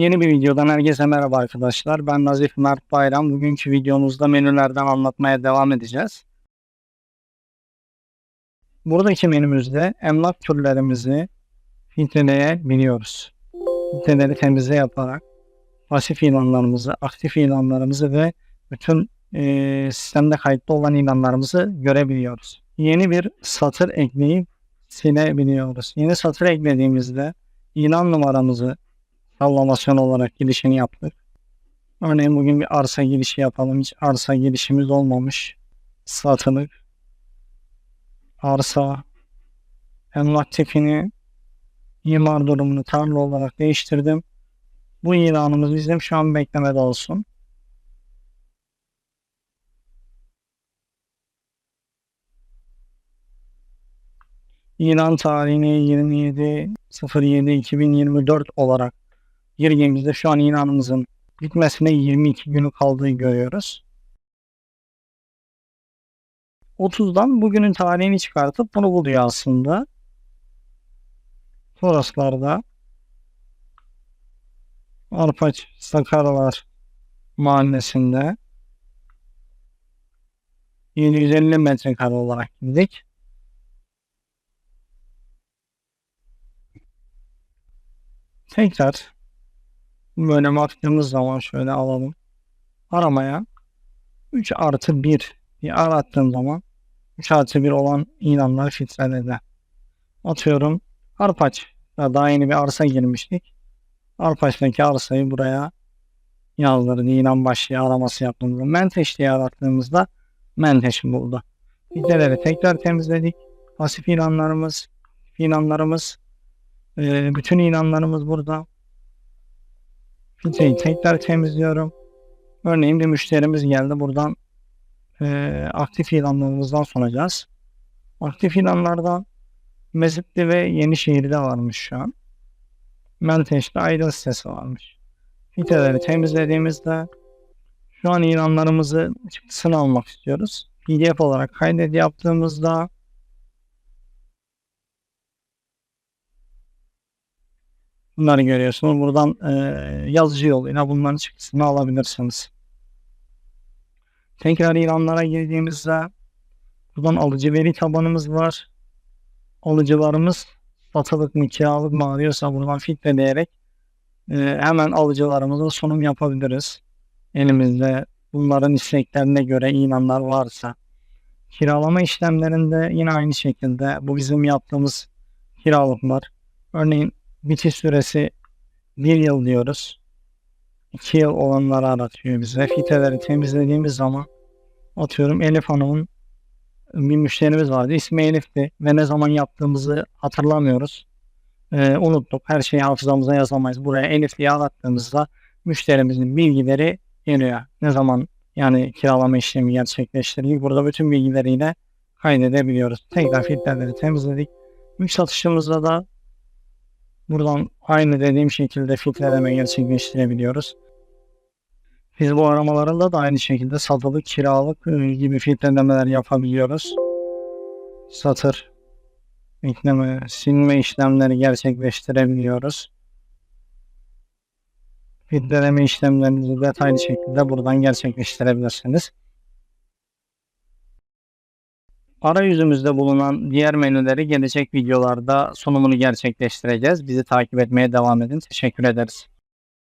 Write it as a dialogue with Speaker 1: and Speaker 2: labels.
Speaker 1: Yeni bir videodan herkese merhaba arkadaşlar. Ben Nazif Mert Bayram. Bugünkü videomuzda menülerden anlatmaya devam edeceğiz. Buradaki menümüzde emlak türlerimizi filtreleyebiliyoruz. Filtreleri temizle yaparak pasif ilanlarımızı, aktif ilanlarımızı ve bütün e, sistemde kayıtlı olan ilanlarımızı görebiliyoruz. Yeni bir satır ekleyip silebiliyoruz. Yeni satır eklediğimizde ilan numaramızı sallamasyon olarak girişini yaptık. Örneğin bugün bir arsa girişi yapalım. Hiç arsa girişimiz olmamış. Satılık. Arsa. Emlak tipini imar durumunu tarla olarak değiştirdim. Bu ilanımız bizim şu an beklemede olsun. İlan tarihini 27.07.2024 olarak girdiğimizde şu an ilanımızın bitmesine 22 günü kaldığı görüyoruz. 30'dan bugünün tarihini çıkartıp bunu buluyor aslında. Toroslarda Arpaç Sakarlar mahallesinde 750 metrekare olarak girdik. Tekrar böyle baktığımız zaman şöyle alalım. Aramaya 3 artı 1 diye arattığım zaman 3 artı 1 olan ilanlar filtreledi. Atıyorum Arpaç. Daha yeni bir arsa girmiştik. Arpaç'taki arsayı buraya yazdırdı. İlan başlığı araması yaptığımızda. Menteş diye arattığımızda Menteş'i buldu. Filtreleri tekrar temizledik. Pasif ilanlarımız, ilanlarımız, bütün ilanlarımız burada. Filtreyi tekrar temizliyorum. Örneğin bir müşterimiz geldi. Buradan e, aktif ilanlarımızdan sunacağız. Aktif ilanlardan Mezitli ve Yenişehir'de varmış şu an. Menteş'te Aydın sitesi varmış. Filtreleri temizlediğimizde şu an ilanlarımızı çıktısını almak istiyoruz. PDF olarak kaydet yaptığımızda Bunları görüyorsunuz. Buradan e, yazıcı yoluyla bunların çıktısını alabilirsiniz. Tekrar ilanlara girdiğimizde buradan alıcı veri tabanımız var. Alıcılarımız satılık mı kiralık mı arıyorsa buradan filtreleyerek e, hemen alıcılarımıza sunum yapabiliriz. Elimizde bunların isteklerine göre ilanlar varsa. Kiralama işlemlerinde yine aynı şekilde bu bizim yaptığımız kiralıklar. Örneğin bitiş süresi bir yıl diyoruz. 2 yıl olanları aratıyor bize. Filtreleri temizlediğimiz zaman atıyorum Elif Hanım'ın bir müşterimiz vardı. İsmi Elif'ti ve ne zaman yaptığımızı hatırlamıyoruz. Ee, unuttuk. Her şeyi hafızamıza yazamayız. Buraya Elif diye arattığımızda müşterimizin bilgileri geliyor. Ne zaman yani kiralama işlemi gerçekleştirdik. Burada bütün bilgileriyle kaydedebiliyoruz. Tekrar filtreleri temizledik. Mülk satışımızda da Buradan aynı dediğim şekilde filtreleme gerçekleştirebiliyoruz. Biz bu aramalarında da aynı şekilde satılık, kiralık e, gibi filtrelemeler yapabiliyoruz. Satır, ekleme, silme işlemleri gerçekleştirebiliyoruz. Filtreleme işlemlerinizi detaylı şekilde buradan gerçekleştirebilirsiniz. Arayüzümüzde bulunan diğer menüleri gelecek videolarda sunumunu gerçekleştireceğiz. Bizi takip etmeye devam edin. Teşekkür ederiz.